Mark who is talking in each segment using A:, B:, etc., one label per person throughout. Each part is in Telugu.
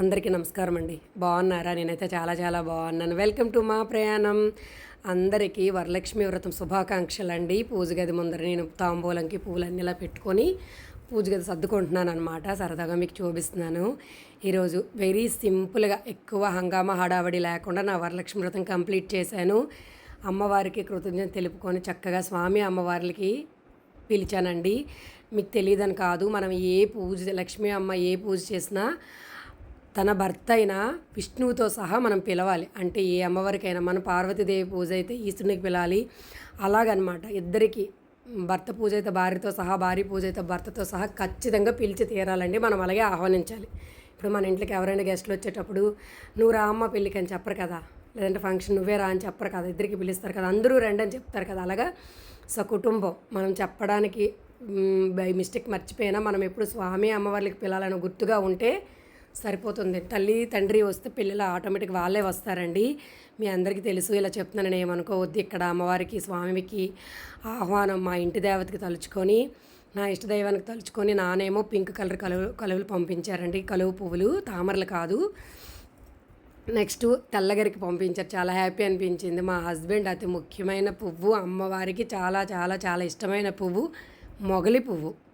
A: అందరికీ నమస్కారం అండి. బాగున్నారా? నేనైతే చాలా చాలా బాగున్నాను. వెల్కమ్ టు మా ప్రయాణం. అందరికీ వరలక్ష్మి వ్రతం శుభాకాంక్షలు అండి. పూజ గది ముందర నేను తాంబూలంకి పూలన్నీ ఇలా పెట్టుకొని పూజ గది సర్దుకుంటున్నాను అనమాట సరదాగా మీకు చూపిస్తున్నాను. ఈరోజు వెరీ సింపుల్గా ఎక్కువ హంగామా హడావడి లేకుండా నా వరలక్ష్మి వ్రతం కంప్లీట్ చేశాను. అమ్మవారికి కృతజ్ఞత తెలుపుకొని చక్కగా స్వామి అమ్మవార్లకి పిలిచానండి. మీకు తెలియదని కాదు మనం ఏ పూజ లక్ష్మీ అమ్మ ఏ పూజ చేసినా తన భర్త అయిన విష్ణువుతో సహా మనం పిలవాలి. అంటే ఏ అమ్మవారికైనా మన పార్వతీదేవి పూజ అయితే ఈశ్వరునికి పిలాలి. అలాగనమాట. ఇద్దరికి భర్త పూజ అయితే భార్యతో సహా భార్య పూజ అయితే భర్తతో సహా ఖచ్చితంగా పిలిచి తీరాలండి. మనం అలాగే ఆహ్వానించాలి. ఇప్పుడు మన ఇంట్లోకి ఎవరైనా గెస్ట్లు వచ్చేటప్పుడు నువ్వు రా అమ్మ పెళ్ళికి అని చెప్పరు కదా. లేదంటే ఫంక్షన్ నువ్వే రా అని చెప్పరు కదా. ఇద్దరికి పిలుస్తారు కదా. అందరూ రండి అని చెప్తారు కదా. అలాగా సకుటుంబం. కుటుంబం మనం చెప్పడానికి బై మిస్టేక్ మర్చిపోయినా మనం ఎప్పుడు స్వామి అమ్మవార్లకి పిలాలని గుర్తుగా ఉంటే సరిపోతుంది. తల్లి తండ్రి వస్తే పిల్లలు ఆటోమేటిక్ వాళ్ళే వస్తారండి. మీ అందరికీ తెలుసు ఇలా చెప్తున్నాను ఏమనుకోవద్దు. ఇక్కడ అమ్మవారికి స్వామికి ఆహ్వానం మా ఇంటి దేవతకి తలుచుకొని నా ఇష్టదైవానికి తలుచుకొని నానేమో పింక్ కలర్ కలువు కలువులు పంపించారండి. కలువు పువ్వులు తామరలు కాదు. నెక్స్ట్ తెల్లగరికి పంపించారు. చాలా హ్యాపీ అనిపించింది. మా హస్బెండ్ అతి ముఖ్యమైన పువ్వు అమ్మవారికి చాలా చాలా చాలా ఇష్టమైన పువ్వు మొగలి పువ్వు.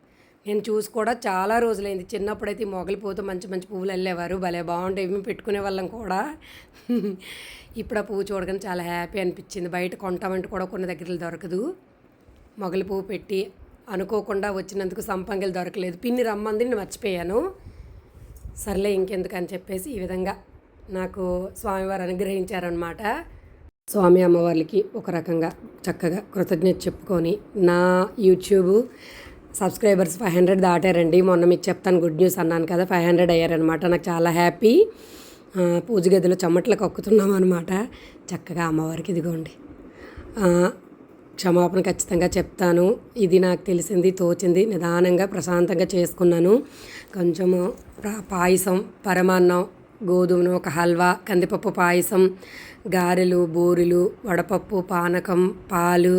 A: నేను చూసి కూడా చాలా రోజులైంది. చిన్నప్పుడైతే మొగలిపోతూ మొగలి మంచి మంచి పువ్వులు వెళ్ళేవారు భలే బాగుండేవి మేము పెట్టుకునే వాళ్ళం కూడా. ఇప్పుడు ఆ పువ్వు చూడగానే చాలా హ్యాపీ అనిపించింది. బయట కొంటామంటే కూడా కొన్ని దగ్గరలు దొరకదు. మొగలి పువ్వు పెట్టి అనుకోకుండా వచ్చినందుకు సంపంగిలు దొరకలేదు. పిన్ని రమ్మంది నేను మర్చిపోయాను. సర్లే ఇంకెందుకు అని చెప్పేసి ఈ విధంగా నాకు స్వామివారు అనుగ్రహించారనమాట స్వామి అమ్మవార్లకి ఒక రకంగా చక్కగా కృతజ్ఞత చెప్పుకొని నా యూట్యూబ్ సబ్స్క్రైబర్స్ ఫైవ్ హండ్రెడ్ దాటారండి. మొన్న మీకు చెప్తాను గుడ్ న్యూస్ అన్నాను కదా ఫైవ్ హండ్రెడ్ అయ్యారనమాట నాకు చాలా హ్యాపీ. పూజ గదిలో చెమట్లు కక్కుతున్నాం అనమాట చక్కగా అమ్మవారికి ఇదిగోండి. క్షమాపణ ఖచ్చితంగా చెప్తాను. ఇది నాకు తెలిసింది తోచింది నిదానంగా ప్రశాంతంగా చేసుకున్నాను. కొంచెము పాయసం పరమాన్నం గోధుమను ఒక హల్వా కందిపప్పు పాయసం గారెలు బూరెలు వడపప్పు పానకం పాలు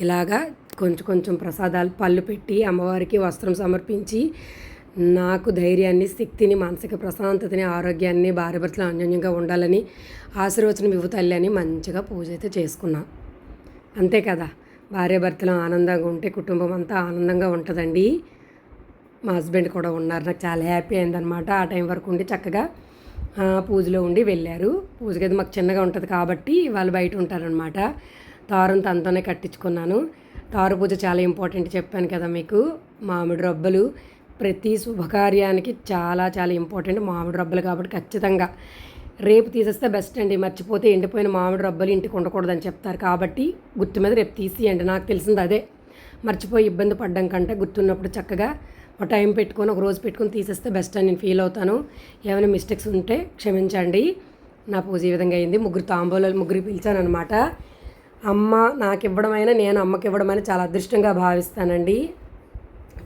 A: ఇలాగా కొంచెం కొంచెం ప్రసాదాలు పళ్ళు పెట్టి అమ్మవారికి వస్త్రం సమర్పించి నాకు ధైర్యాన్ని శక్తిని మానసిక ప్రశాంతతని ఆరోగ్యాన్ని భార్యభర్తలు అన్యోన్యంగా ఉండాలని ఆశీర్వచనం ఇవ్వు తల్లి అని మంచిగా పూజ అయితే చేసుకున్నాను అంతే కదా? భార్యాభర్తలు ఆనందంగా ఉంటే కుటుంబం అంతా ఆనందంగా ఉంటుందండి. మా హస్బెండ్ కూడా ఉన్నారు. నాకు చాలా హ్యాపీ అయిందనమాట ఆ టైం వరకు ఉండి చక్కగా ఆ, పూజలో ఉండి వెళ్ళారు. పూజ గది మాకు చిన్నగా ఉంటుంది కాబట్టి వాళ్ళు బయట ఉంటారనమాట తారుని తనతోనే కట్టించుకున్నాను. తారు పూజ చాలా ఇంపార్టెంట్ చెప్పాను కదా మీకు. మామిడి రబ్బలు ప్రతి శుభకార్యానికి చాలా చాలా ఇంపార్టెంట్ మామిడి రబ్బలు కాబట్టి ఖచ్చితంగా. రేపు తీసేస్తే బెస్ట్ అండి. మర్చిపోతే ఎండిపోయిన మామిడి రబ్బలు ఇంటికి ఉండకూడదని చెప్తారు కాబట్టి గుర్తు మీద రేపు తీసియండి. నాకు తెలిసింది అదే. మర్చిపోయి ఇబ్బంది పడ్డం కంటే గుర్తున్నప్పుడు చక్కగా ఒక టైం పెట్టుకొని ఒక రోజు పెట్టుకొని తీసేస్తే బెస్ట్ అని నేను ఫీల్ అవుతాను. ఏమైనా మిస్టేక్స్ ఉంటే క్షమించండి. నా పూజ ఈ విధంగా అయింది. ముగ్గురు తాంబూలాలు ముగ్గురు పిలిచాను అనమాట అమ్మ నాకు ఇవ్వడమైనా నేను అమ్మకి ఇవ్వడమైనా చాలా అదృష్టంగా భావిస్తానండి.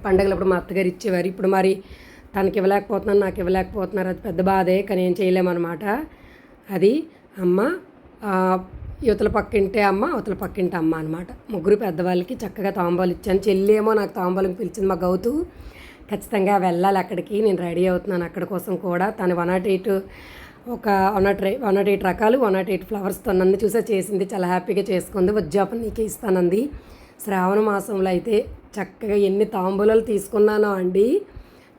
A: పండగలప్పుడు మా అత్తగారు ఇచ్చేవారు. ఇప్పుడు మరి తనకి ఇవ్వలేకపోతున్నాను నాకు ఇవ్వలేకపోతున్నారు అది పెద్ద బాధే కానీ ఏం చేయలేమన్నమాట. అది అమ్మ యువతల పక్కింటే అమ్మ అవతల పక్కింటే అమ్మ అనమాట ముగ్గురు పెద్దవాళ్ళకి చక్కగా తాంబాలు ఇచ్చాను. చెల్లి ఏమో నాకు తాంబాలకు పిలిచింది మా గౌతు. ఖచ్చితంగా వెళ్ళాలి అక్కడికి. నేను రెడీ అవుతున్నాను అక్కడ కోసం కూడా. తను వన్ నాట్ ఎయిట్ ఒక one nought one nought eight రకాలు వన్ నాట్ ఎయిట్ ఫ్లవర్స్తో నన్ను చూసే చేసింది. చాలా హ్యాపీగా చేసుకుంది. ఉద్యాపన నీకే ఇస్తానంది. శ్రావణ మాసంలో అయితే చక్కగా ఎన్ని తాంబూలాలు తీసుకున్నానో అండి.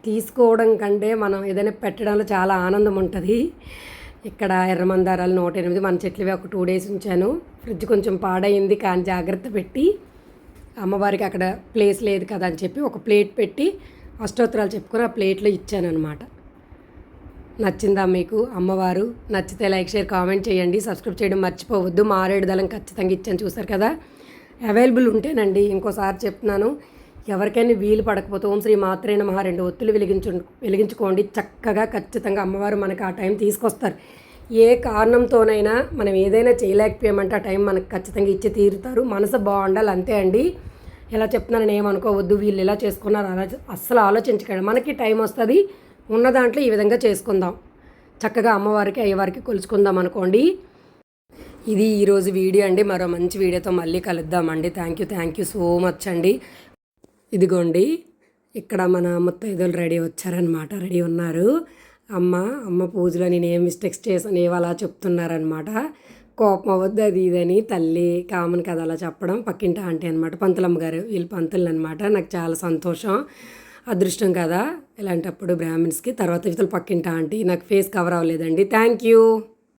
A: తీసుకోవడం కంటే మనం ఏదైనా పెట్టడంలో చాలా ఆనందం ఉంటుంది. ఇక్కడ ఎర్రమందారాలు నూట ఎనిమిది మన చెట్లువి ఒక టూ డేస్ ఉంచాను. ఫ్రిడ్జ్ కొంచెం పాడైంది కానీ జాగ్రత్త పెట్టి అమ్మవారికి అక్కడ ప్లేస్ లేదు కదా అని చెప్పి ఒక ప్లేట్ పెట్టి అష్టోత్తరాలు చెప్పుకొని ఆ ప్లేట్లో ఇచ్చాను అనమాట నచ్చిందా మీకు? అమ్మవారు నచ్చితే లైక్ షేర్ కామెంట్ చేయండి. సబ్స్క్రైబ్ చేయడం మర్చిపోవద్దు. మారేడు దళం ఖచ్చితంగా ఇచ్చాను చూసారు కదా? అవైలబుల్ ఉంటేనండి ఇంకోసారి చెప్తున్నాను. ఎవరికైనా వీలు పడకపోతే ఓం శ్రీ మాత్రే మహా రెండు ఒత్తులు వెలిగించు వెలిగించుకోండి. చక్కగా ఖచ్చితంగా అమ్మవారు మనకు ఆ టైం తీసుకొస్తారు. ఏ కారణంతోనైనా మనం ఏదైనా చేయలేకపోయామంటే ఆ టైం మనకు ఖచ్చితంగా ఇచ్చి తీరుతారు. మనసు బాగుండాలి అంతే అండి. ఇలా చెప్తున్నానని ఏమనుకోవద్దు. వీళ్ళు ఇలా చేసుకున్నారు అలా అస్సలు ఆలోచించకండి. మనకి టైం వస్తుంది. ఉన్న దాంట్లో ఈ విధంగా చేసుకుందాం. చక్కగా అమ్మవారికి అయ్యవారికి కొలుచుకుందాం అనుకోండి. ఇది ఈరోజు వీడియో అండి. మరో మంచి వీడియోతో మళ్ళీ కలుద్దామండి. Thank you thank you so much అండి. ఇదిగోండి. ఇక్కడ మన ముత్తైదులు రెడీ వచ్చారనమాట రెడీ ఉన్నారు. అమ్మ అమ్మ పూజలో నేను ఏం మిస్టేక్స్ చేశాను అలా చెప్తున్నారనమాట కోపం అవద్దు అది ఇదని తల్లి కామన్ కదా అలా చెప్పడం పక్కింటి ఆంటీ అనమాట పంతులమ్మ గారు వీళ్ళు పంతులు అనమాట నాకు చాలా సంతోషం. అదృష్టం కదా. ఇలాంటప్పుడు బ్రాహ్మిన్స్కి తర్వాత ఇతలు పక్కింటా ఆంటీ నాకు ఫేస్ కవర్ అవ్వలేదండి. Thank you